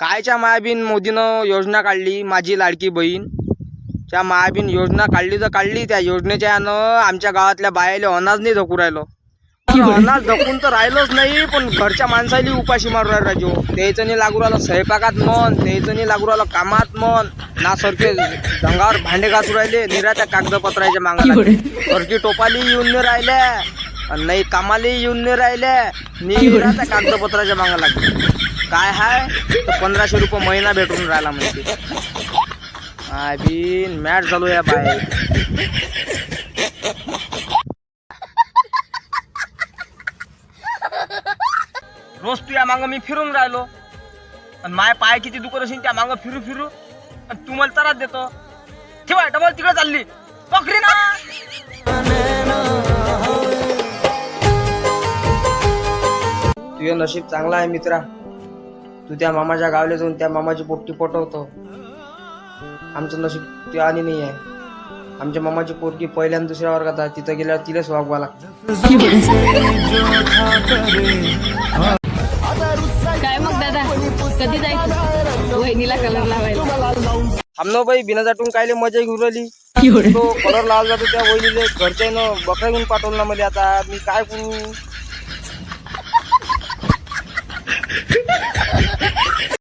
कायच्या मायाबीन मोदीनं योजना काढली माझी लाडकी बहीण? त्या मायाबीन योजना काढली तर काढली त्या योजनेच्या यानं आमच्या गावातल्या बायाले अनाज नाही धकू राहिलो. अनाज धकून तर राहिलोच नाही पण घरच्या माणसाली उपाशी मारू राहिला राजो. त्याचं नाही लागू राहिलं स्वयंपाकात मन त्याचं नाही लागू राहिलं कामात मन. ना सरके ढंगावर भांडे घासू राहिले निराच्या कागदपत्राच्या मागा सरकी टोपाली येऊन नाही राहिल्या आणि नाही कामाला येऊन नाही राहिल्या निराच्या कागदपत्राच्या मागा लागल्या काय हाय? तर पंधराशे रुपये महिना भेटून राहिला म्हणजे आय मॅट झालो या बाय रोज तू या मागं मी फिरून राहिलो. आणि माय पाय किती दुखत असेल त्या मागं फिरू फिरू. आणि तू मला त्रास देतो. ठेवा डबल तिकडे चालली. पकडी ना. तुझं नशीब चांगला आहे मित्रा. तू त्या मामाच्या गावले जाऊन त्या मामाची पोट्टी पटवतो. आमचं नशीब ते आणि नाही आहे. आमच्या मामाची पोरगी पहिल्या आणि दुसऱ्या वर्गात आहे. तिथं गेल्यावर तिलाच वागवा लागतं. काय मग दादा? कधी जायचं? वहिनीला कलर लावायला. आमनो बाई बिना जाटून कायले मजा घेऊन राहिली. तो कलर लावला जातो त्या वहिनीले. घरच्यानं बकरा घेऊन पाठवलं ना मध्ये आता. मी काय करू?